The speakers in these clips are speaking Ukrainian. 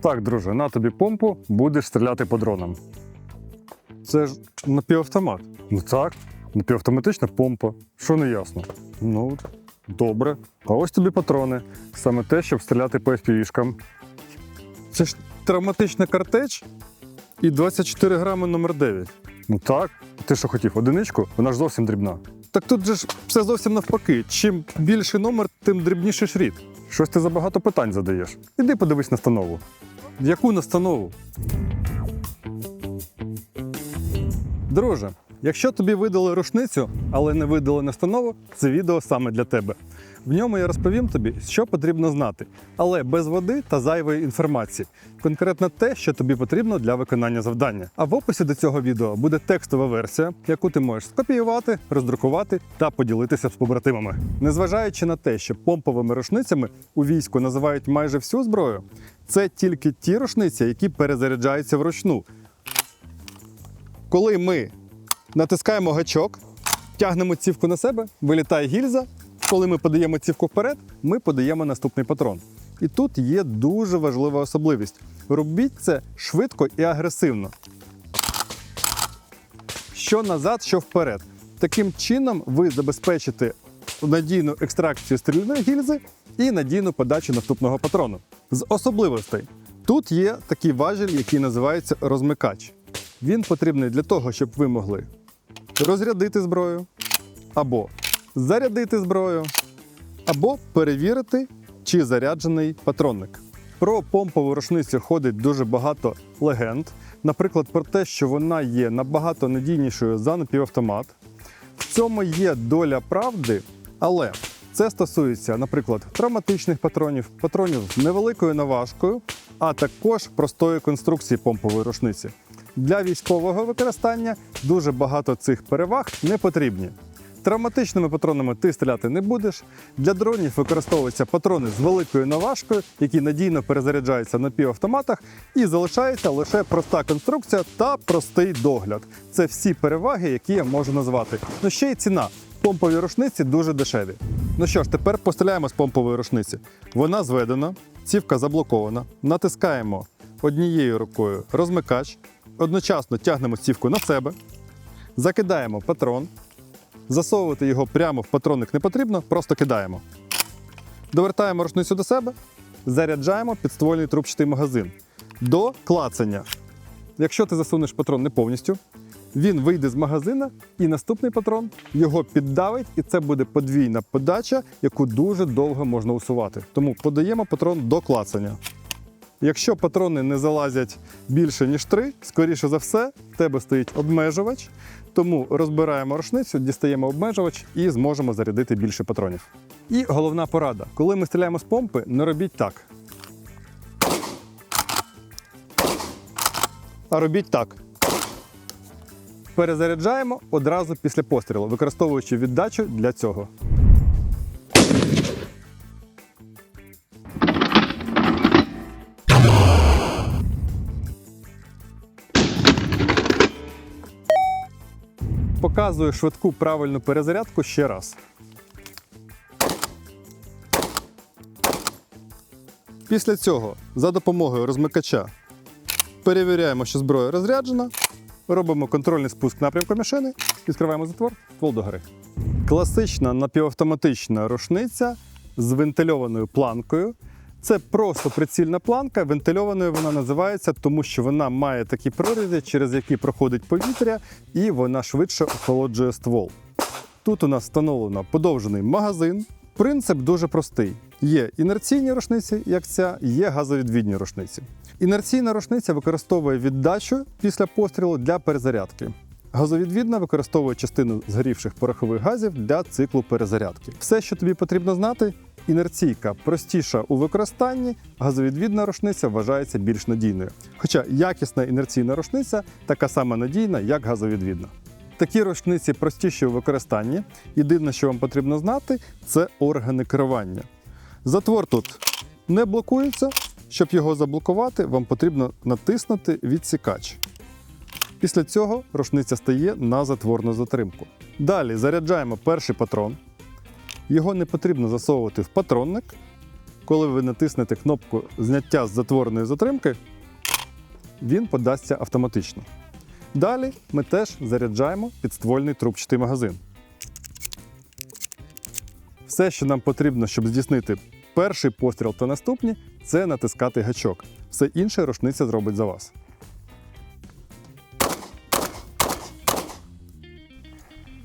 Так, друже, на тобі помпу, будеш стріляти по дронам. Це ж напівавтомат. Ну так, напівавтоматична помпа. Що не ясно? Ну, добре. А ось тобі патрони. Саме те, щоб стріляти по FPV-шкам. Це ж травматична картеч і 24 грами номер 9. Ну так. Ти що хотів, одиничку? Вона ж зовсім дрібна. Так тут же ж все зовсім навпаки. Чим більший номер, тим дрібніший шрід. Щось ти забагато питань задаєш. Іди подивись настанову. Яку настанову? Друже, якщо тобі видали рушницю, але не видали настанову, це відео саме для тебе. В ньому я розповім тобі, що потрібно знати, але без води та зайвої інформації. Конкретно те, що тобі потрібно для виконання завдання. А в описі до цього відео буде текстова версія, яку ти можеш скопіювати, роздрукувати та поділитися з побратимами. Незважаючи на те, що помповими рушницями у війську називають майже всю зброю, це тільки ті рушниці, які перезаряджаються вручну. Коли ми натискаємо гачок, тягнемо цівку на себе, вилітає гільза. Коли ми подаємо цівку вперед, ми подаємо наступний патрон. І тут є дуже важлива особливість. Робіть це швидко і агресивно. Що назад, що вперед. Таким чином ви забезпечите надійну екстракцію стрільної гільзи і надійну подачу наступного патрону. З особливостей тут є такий важіль, який називається розмикач. Він потрібний для того, щоб ви могли розрядити зброю, або зарядити зброю, або перевірити, чи заряджений патронник. Про помпову рушницю ходить дуже багато легенд. Наприклад, про те, що вона є набагато надійнішою за напівавтомат. В цьому є доля правди, але це стосується, наприклад, травматичних патронів, патронів з невеликою наважкою, а також простої конструкції помпової рушниці. Для військового використання дуже багато цих переваг не потрібні. Травматичними патронами ти стріляти не будеш. Для дронів використовуються патрони з великою наважкою, які надійно перезаряджаються на півавтоматах, і залишається лише проста конструкція та простий догляд. Це всі переваги, які я можу назвати. Ну ще й ціна. Помпові рушниці дуже дешеві. Ну що ж, тепер постріляємо з помпової рушниці. Вона зведена, цівка заблокована. Натискаємо однією рукою розмикач, одночасно тягнемо цівку на себе, закидаємо патрон. Засовувати його прямо в патронник не потрібно, просто кидаємо. Довертаємо рушницю до себе, заряджаємо підствольний трубчатий магазин до клацання. Якщо ти засунеш патрон не повністю, він вийде з магазина, і наступний патрон його піддавить, і це буде подвійна подача, яку дуже довго можна усувати. Тому подаємо патрон до клацання. Якщо патрони не залазять більше, ніж три, скоріше за все, в тебе стоїть обмежувач. Тому розбираємо рушницю, дістаємо обмежувач і зможемо зарядити більше патронів. І головна порада: коли ми стріляємо з помпи, не робіть так. А робіть так. Перезаряджаємо одразу після пострілу, використовуючи віддачу для цього. Показую швидку правильну перезарядку ще раз. Після цього за допомогою розмикача перевіряємо, що зброя розряджена, робимо контрольний спуск напрямку машини, відкриваємо затвор, ствол догори. Класична напівавтоматична рушниця з вентильованою планкою. Це просто прицільна планка. Вентильованою вона називається, тому що вона має такі прорізі, через які проходить повітря, і вона швидше охолоджує ствол. Тут у нас встановлено подовжений магазин. Принцип дуже простий: є інерційні рушниці, як ця, є газовідвідні рушниці. Інерційна рушниця використовує віддачу після пострілу для перезарядки. Газовідвідна використовує частину згорівших порохових газів для циклу перезарядки. Все, що тобі потрібно знати, інерційка простіша у використанні, газовідвідна рушниця вважається більш надійною. Хоча якісна інерційна рушниця така сама надійна, як газовідвідна. Такі рушниці простіші у використанні. Єдине, що вам потрібно знати, це органи керування. Затвор тут не блокується. Щоб його заблокувати, вам потрібно натиснути відсікач. Після цього рушниця стає на затворну затримку. Далі заряджаємо перший патрон. Його не потрібно засовувати в патронник. коли ви натиснете кнопку зняття з затвореної затримки, він подасться автоматично. Далі ми теж заряджаємо підствольний трубчатий магазин. Все, що нам потрібно, щоб здійснити перший постріл та наступні, це натискати гачок. Все інше рушниця зробить за вас.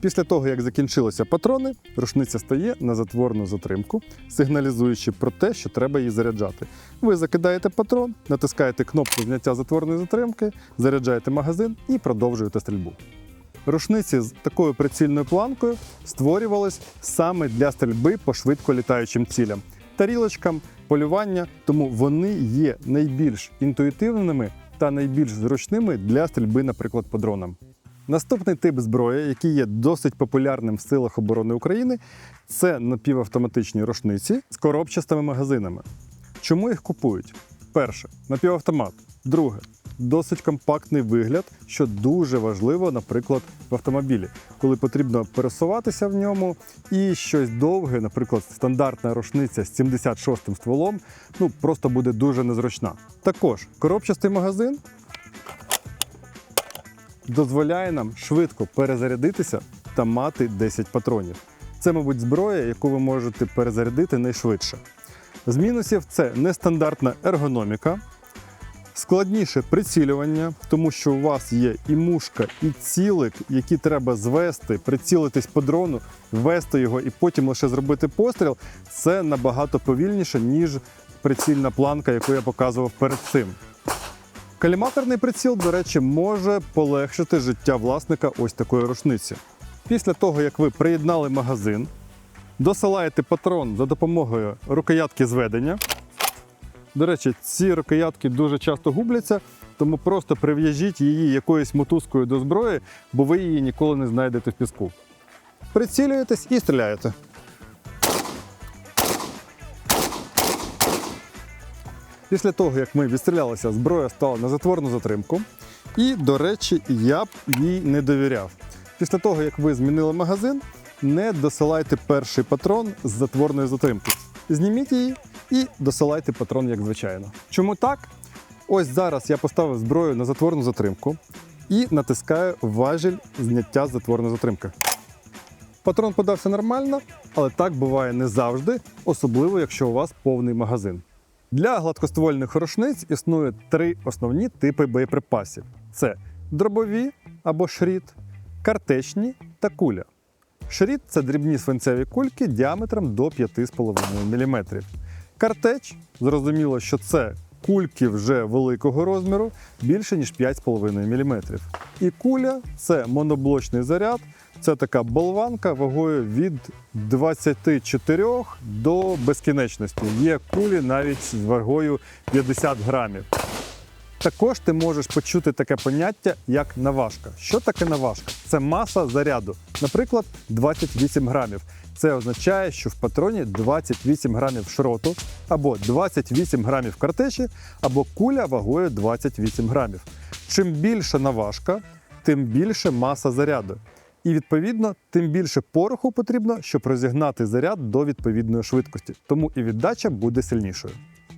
Після того, як закінчилися патрони, рушниця стає на затворну затримку, сигналізуючи про те, що треба її заряджати. Ви закидаєте патрон, натискаєте кнопку зняття затворної затримки, заряджаєте магазин і продовжуєте стрільбу. Рушниці з такою прицільною планкою створювались саме для стрільби по швидко літаючим цілям, тарілочкам, полювання, тому вони є найбільш інтуїтивними та найбільш зручними для стрільби, наприклад, по дронам. Наступний тип зброї, який є досить популярним в силах оборони України, це напівавтоматичні рушниці з коробчастими магазинами. Чому їх купують? Перше напівавтомат. Друге досить компактний вигляд, що дуже важливо, наприклад, в автомобілі, коли потрібно пересуватися в ньому і щось довге, наприклад, стандартна рушниця з 76-м стволом, ну просто буде дуже незручна. Також коробчастий магазин дозволяє нам швидко перезарядитися та мати 10 патронів. Це, мабуть, зброя, яку ви можете перезарядити найшвидше. З мінусів це нестандартна ергономіка, складніше прицілювання, тому що у вас є і мушка, і цілик, які треба звести, прицілитись по дрону, ввести його і потім лише зробити постріл. Це набагато повільніше, ніж прицільна планка, яку я показував перед цим. Каліматорний приціл, до речі, може полегшити життя власника ось такої рушниці. Після того, як ви приєднали магазин, досилаєте патрон за допомогою рукоятки зведення. До речі, ці рукоятки дуже часто губляться, тому просто прив'яжіть її якоюсь мотузкою до зброї, бо ви її ніколи не знайдете в піску. Прицілюєтесь і стріляєте. Після того, як ми відстрілялися, зброя стала на затворну затримку. І, до речі, я б їй не довіряв. Після того, як ви змінили магазин, не досилайте перший патрон з затворної затримки. Зніміть її і досилайте патрон, як звичайно. Чому так? Ось зараз я поставив зброю на затворну затримку і натискаю важіль зняття з затворної затримки. Патрон подався нормально, але так буває не завжди, особливо якщо у вас повний магазин. Для гладкоствольних рушниць існує три основні типи боєприпасів: це дробові або шріт, картечні та куля. Шріт це дрібні свинцеві кульки діаметром до 5,5 мм. Картеч зрозуміло, що це кульки вже великого розміру, більше ніж 5,5 мм. І куля це моноблочний заряд. Це така болванка вагою від 24 до безкінечності. Є кулі навіть з вагою 50 грамів. Також ти можеш почути таке поняття, як наважка. Що таке наважка? Це маса заряду, наприклад, 28 грамів. Це означає, що в патроні 28 грамів шроту, або 28 грамів картечі, або куля вагою 28 грамів. Чим більша наважка, тим більше маса заряду. І відповідно, тим більше пороху потрібно, щоб розігнати заряд до відповідної швидкості. Тому і віддача буде сильнішою.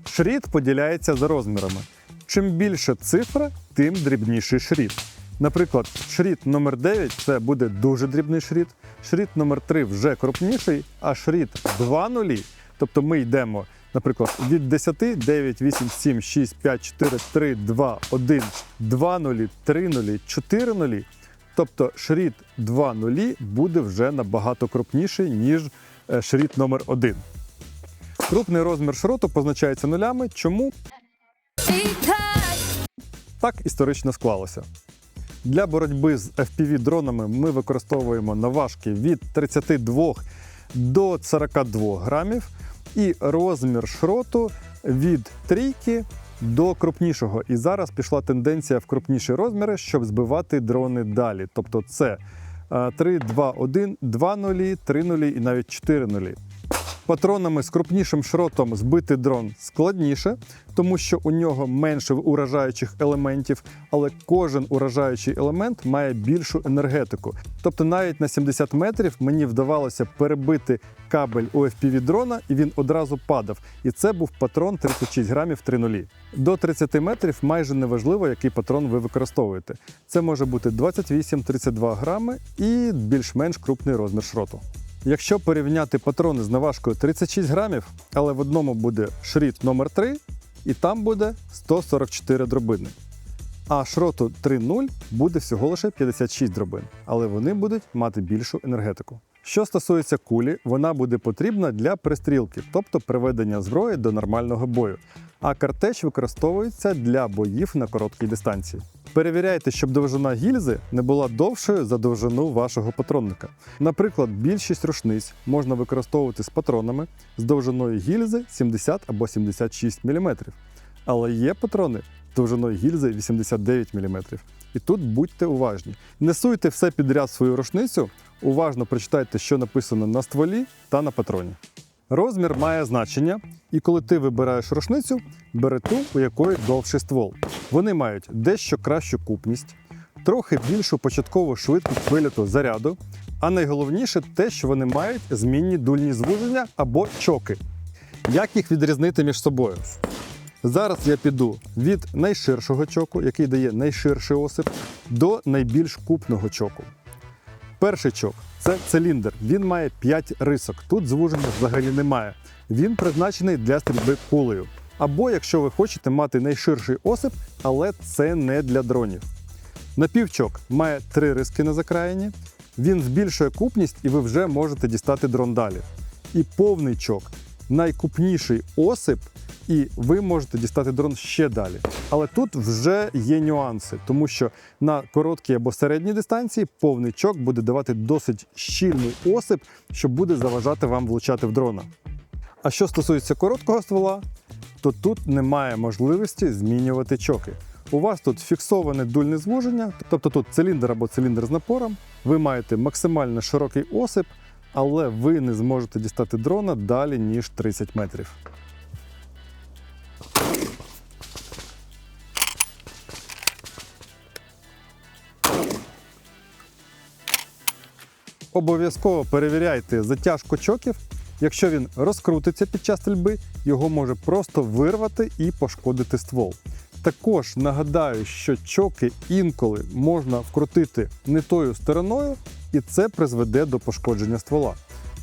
Шріт поділяється за розмірами. Чим більше цифра, тим дрібніший шріт. Наприклад, шріт номер 9 це буде дуже дрібний шріт, шріт номер 3 вже крупніший, а шріт 2 нулі, тобто ми йдемо, наприклад, від 10, 9, 8, 7, 6, 5, 4, 3, 2, 1, 2 нулі, 3 нулі, 4 нулі. Тобто шріт 2 нулі буде вже набагато крупніший, ніж е, шріт номер 1. Крупний розмір шроту позначається нулями. Чому? Так історично склалося. Для боротьби з FPV-дронами ми використовуємо наважки від 32 до 42 грамів і розмір шроту від трійки до крупнішого. І зараз пішла тенденція в крупніші розміри, щоб збивати дрони далі. Тобто це е, 3, 2, 1, 2 нулі, 3 нулі і навіть 4 нулі. Патронами з крупнішим шротом збити дрон складніше, тому що у нього менше уражаючих елементів, але кожен уражаючий елемент має більшу енергетику. Тобто навіть на 70 метрів мені вдавалося перебити кабель у FPV дрона, і він одразу падав. І це був патрон 36 грамів 3.0. До 30 метрів майже неважливо, який патрон ви використовуєте. Це може бути 28-32 грами і більш-менш крупний розмір шроту. Якщо порівняти патрони з наважкою 36 грамів, але в одному буде шріт номер 3 і там буде 144 дробини. А шроту 3.0 буде всього лише 56 дробин, але вони будуть мати більшу енергетику. Що стосується кулі, вона буде потрібна для пристрілки, тобто приведення зброї до нормального бою. А картеч використовується для боїв на короткій дистанції. Перевіряйте, щоб довжина гільзи не була довшою за довжину вашого патронника. Наприклад, більшість рушниць можна використовувати з патронами з довжиною гільзи 70 або 76 мм. Але є патрони з довжиною гільзи 89 мм. І тут будьте уважні. Не суйте все підряд свою рушницю, уважно прочитайте, що написано на стволі та на патроні. Розмір має значення, і коли ти вибираєш рушницю, бери ту, у якої довший ствол. Вони мають дещо кращу купність, трохи більшу початкову швидкість виліту заряду, а найголовніше те, що вони мають змінні дульні звуження або чоки. Як їх відрізнити між собою? Зараз я піду від найширшого чоку, який дає найширший осип, до найбільш купного чоку. Перший чок це циліндр. Він має 5 рисок. Тут звуження взагалі немає. Він призначений для стрільби кулею. Або якщо ви хочете мати найширший осип, але це не для дронів. Напівчок має 3 риски на закраїні. Він збільшує купність, і ви вже можете дістати дрон далі. І повний чок найкупніший осип, і ви можете дістати дрон ще далі. Але тут вже є нюанси, тому що на короткій або середній дистанції повний чок буде давати досить щільний осип, що буде заважати вам влучати в дрона. А що стосується короткого ствола, то тут немає можливості змінювати чоки. У вас тут фіксоване дульне звуження, тобто тут циліндр або циліндр з напором. Ви маєте максимально широкий осип, але ви не зможете дістати дрона далі, ніж 30 метрів. Обов'язково перевіряйте затяжку чоків. Якщо він розкрутиться під час стрільби, його може просто вирвати і пошкодити ствол. Також нагадаю, що чоки інколи можна вкрутити не тою стороною, і це призведе до пошкодження ствола.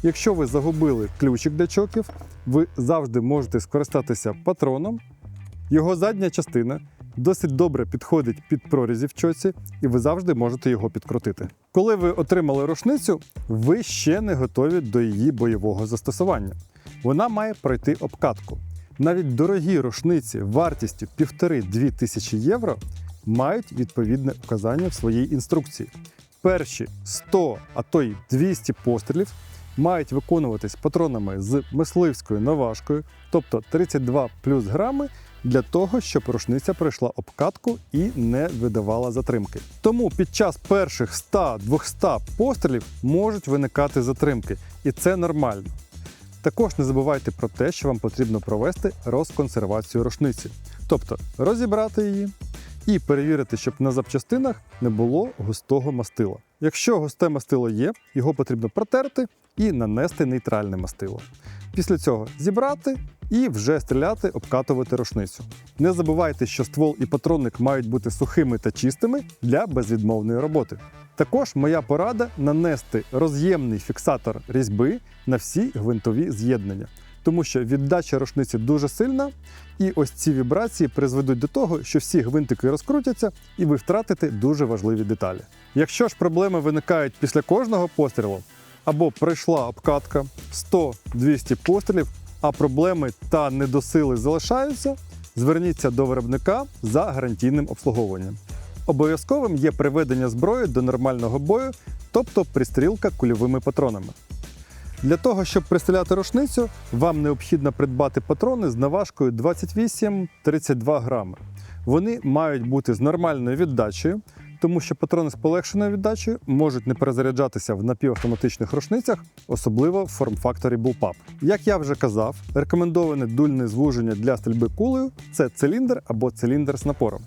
Якщо ви загубили ключик для чоків, ви завжди можете скористатися патроном. Його задня частина досить добре підходить під прорізі в чоці, і ви завжди можете його підкрутити. Коли ви отримали рушницю, ви ще не готові до її бойового застосування. Вона має пройти обкатку. Навіть дорогі рушниці вартістю 1,5-2 тисячі євро мають відповідне указання в своїй інструкції. Перші 100, а то й 200 пострілів мають виконуватись патронами з мисливською наважкою, тобто 32 плюс грами, для того, щоб рушниця пройшла обкатку і не видавала затримки. Тому під час перших 100-200 пострілів можуть виникати затримки, і це нормально. Також не забувайте про те, що вам потрібно провести розконсервацію рушниці, тобто розібрати її і перевірити, щоб на запчастинах не було густого мастила. Якщо густе мастило є, його потрібно протерти і нанести нейтральне мастило. Після цього зібрати і вже стріляти, обкатувати рушницю. Не забувайте, що ствол і патронник мають бути сухими та чистими для безвідмовної роботи. Також моя порада нанести роз'ємний фіксатор різьби на всі гвинтові з'єднання, тому що віддача рушниці дуже сильна, і ось ці вібрації призведуть до того, що всі гвинтики розкрутяться, і ви втратите дуже важливі деталі. Якщо ж проблеми виникають після кожного пострілу, або пройшла обкатка 100-200 пострілів, а проблеми та недосили залишаються, зверніться до виробника за гарантійним обслуговуванням. Обов'язковим є приведення зброї до нормального бою, тобто пристрілка кульовими патронами. Для того, щоб пристріляти рушницю, вам необхідно придбати патрони з наважкою 28-32 грами. Вони мають бути з нормальною віддачею, тому що патрони з полегшеною віддачею можуть не перезаряджатися в напівавтоматичних рушницях, особливо в форм-факторі Bullpup. Як я вже казав, рекомендоване дульне звуження для стрільби кулею це циліндр або циліндр з напором.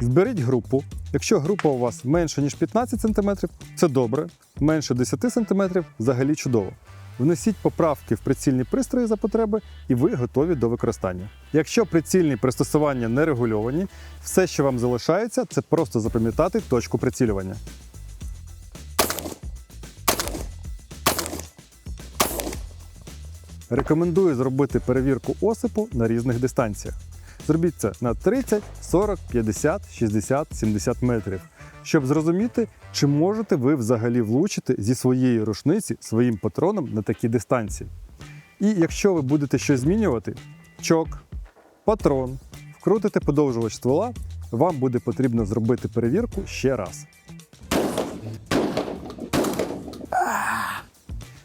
Зберіть групу. Якщо група у вас менше, ніж 15 см, це добре, менше 10 см взагалі чудово. Внесіть поправки в прицільні пристрої за потреби, і ви готові до використання. Якщо прицільні пристосування не регульовані, все, що вам залишається, це просто запам'ятати точку прицілювання. Рекомендую зробити перевірку осипу на різних дистанціях. Зробіть це на 30, 40, 50, 60, 70 метрів, щоб зрозуміти, чи можете ви взагалі влучити зі своєї рушниці своїм патроном на такі дистанції. І якщо ви будете щось змінювати, чок, патрон, вкрутите подовжувач ствола, вам буде потрібно зробити перевірку ще раз.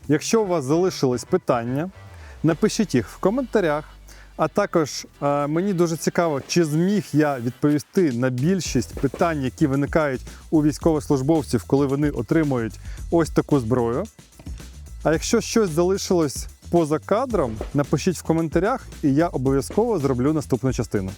Якщо у вас залишились питання, напишіть їх в коментарях. А також е, мені дуже цікаво, чи зміг я відповісти на більшість питань, які виникають у військовослужбовців, коли вони отримують ось таку зброю. А якщо щось залишилось поза кадром, напишіть в коментарях, і я обов'язково зроблю наступну частину.